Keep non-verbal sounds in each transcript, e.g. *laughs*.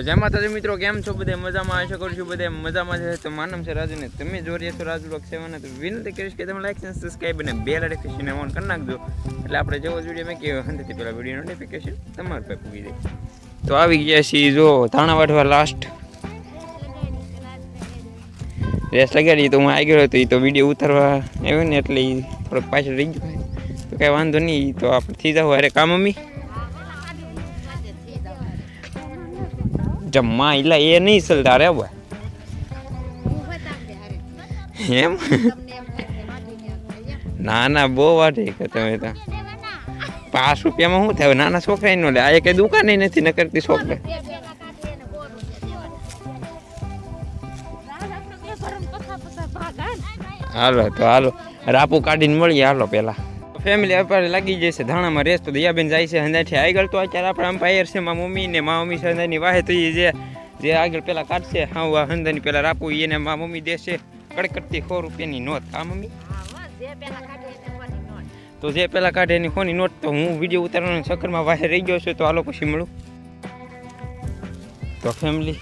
જય માતાજી મિત્રો, કેમ છો બધે? મજામાં? આશા કરું છું બધે મજામાં છે. તો માનમ છે રાજુને. તમે જો છો રાજુ લોક સેવન તો વિનંતી કરીશ કે તમે લાઈક અને સબસ્ક્રાઈબ અને બે નોટિફિકેશન ઓન કરી નાખજો. એટલે આપણે જેવો વીડિયો મેં કે હંતેથી પહેલાં વીડિયો નોટિફિકેશન તમારા પર પૂગી જાય. તો આવી ગયા છીએ જો ધાણા વાઢવા લાસ્ટ રેસ લગાડી તો હું આવી ગયો હતો. એ તો વીડિયો ઉતારવા આવ્યો ને એટલે એ થોડોક પાછળ રહી ગયો. તો કાંઈ વાંધો નહીં. તો આપણે થઈ જાવ અરે કામ મમ્મી. જમ્મા એટલે એ નહીં ચલતા રે હવે. એમ? ના ના બહુ વાટે કે તમે તો. પાંચ રૂપિયામાં શું થાય? નાના છોકરા નો લે. આ કઈ દુકાન નથી ન કરતી છોકરા હાલો, તો હાલો. રાપુ કાઢીને મળીએ. હાલો, પેલા. ફેમિલી આપણે લાગી જશે ધાણામાં રેસ તો દયાબેન જાય છે હંદાથી આગળ તો અત્યારે આપણે આમ પાયર છે મા મમ્મી ને મા મમ્મી છે હંદાની વાહે તો એ જે જે આગળ પેલા કાઢશે હા આ હંદાની પેલા રાપુ એને મા મમ્મી દેશે. કડકડતી સો રૂપિયાની નોટ, હા મમ્મી? તો જે પેલા કાઢે એની કોની નોટ, તો હું વીડિયો ઉતારવાના ચક્કરમાં વાહે રહી ગયો છું, તો હાલો પછી મળું. તો ફેમિલી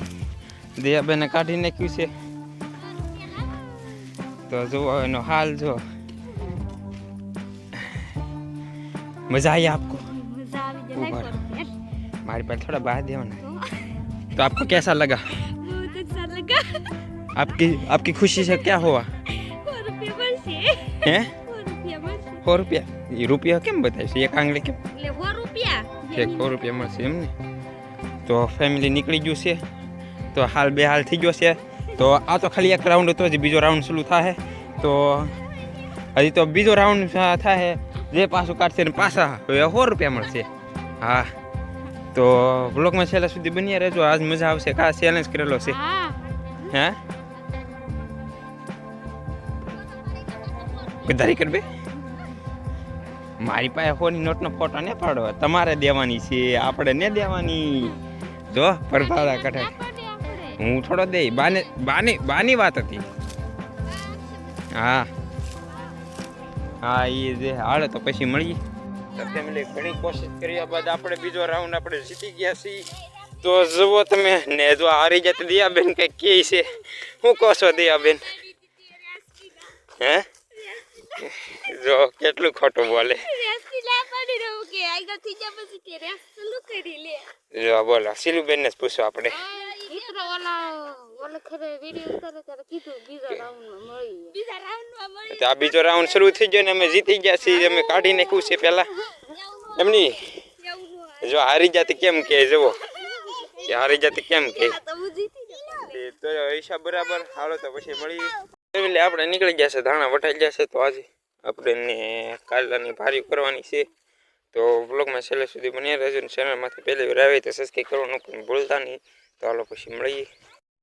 દયાબેને કાઢી નાખ્યું છે. તો જુઓ એનો હાલ જો. मज़ा आई आपको? हमारे पास थोड़ा बाहर दिया मैंने। तो, तो आपको कैसा लगा? आपकी आपकी खुशी से क्या हुआ? रुपया क्या बताइए ये कांग लेके ले रुपया। फोर रुपया मैं तो फैमिली निकली जो से तो हाल बेहाल थी जो से। तो आ तो खाली एक राउंड तो बीजो राउंड शुरू था है। तो अभी तो बीजो राउंड था है। જે પાછું કાઢશે ને પાછા હવે સો રૂપિયા મળશે. હા. તો બ્લોગમાં છેલ્લા સુધી બન્યા રહેજો. આજ મજા આવશે. કા ચેલેન્જ કરેલો છે? હા. હે? ગદ્દારી કરબે મારી પાસે હોની નોટનો ફોટો ને પાડો. તમારે દેવાની છે. આપણે ને દેવાની. જો પરભાડા કઢે. હું થોડો દે બાને બાની બાની વાત હતી. હા. હા એ જે હાલે તો પછી મળીએ. તો ફેમિલી ઘણી કોશિશ કર્યા બાદ આપણે બીજો રાઉન્ડ આપણે જીતી ગયા છીએ. તો જુઓ તમે ને જો હારી જતી દિયાબેન કંઈક કે છે. હું કહો છો દિયાબેન? હે? જો કેટલું ખોટું બોલે. જા પછી કે રેસ ચાલુ કરી લે. જો બોલો સિલુબેન ને જ પૂછો આપણે. મિત્રો ઓલા ઓલા ખરે વિડિયો ઉતારે ત્યારે કીધું બીજા રાઉન્ડમાં મળી બીજા રાઉન્ડમાં મળી તો આ બીજો રાઉન્ડ શરૂ થઈ ગયો ને અમે જીતી ગયા છીએ અમે કાઢી નાખ્યું છે પહેલા. એમની? જો હારી જાતી કેમ કે જુઓ. કે હારી જાતી કેમ કે? તો હું એ તો હિસાબ બરાબર હાલો તો પછી મળી એટલે આપણે નીકળી ગયા છે ધાણા વટાઈ ગયા છે તો આજે આપણે ને કાલાની ભારી કરવાની છે. તો બ્લોગમાં છેલ્લે સુધી બન્યા રહેજો ચેનલમાંથી પહેલી વાર આવે તો સબસ્ક્રાઈબ કરવાનું પણ ભૂલતા નહીં. તો હાલો પછી મળીએ.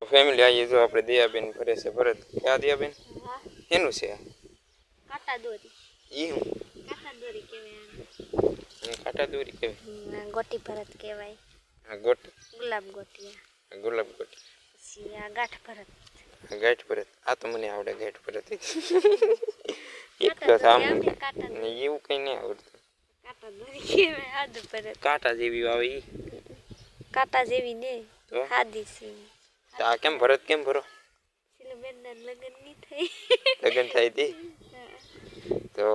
ફેમિલી આવીએ જો આપણે દયાબેન ભરે છે ભરત. ક્યાં દયાબેન? એનું છે? કાટા દોરી ઈ હું? કાટા દોરી કહેવાય કાંટા દોરી કહેવાય. ગોટી ભરત કહેવાય. આ ગોટ? ગુલાબ ગોટિયા ગુલાબ ગોટી. પછી આ ગાંઠ ભરત. ગાંઠ ભરત. આ તો મને આવડે ગાંઠ ભરત. *laughs* એક તો આમ ને એવું કંઈ નહીં આવડતું. કાંટા દોરી કહેવાય આદ ભરત કાંટા જેવી આવે ઈ. કાંટા જેવી ને. તો? હાદી છે. તો આ કેમ ભરત કેમ ભરો? સિલુબેનના લગ્નની થઈ. લગ્ન થઈ તી? તો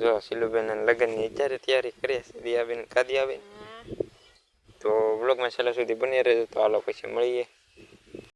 જો સિલુબેન લગ્નની અત્યારે તૈયારી કરે છે દિયાબેન કાદિયાબેન. તો બ્લોગમાં છેલ્લા સુધી બની રહેજો તો હાલો પછી મળીએ.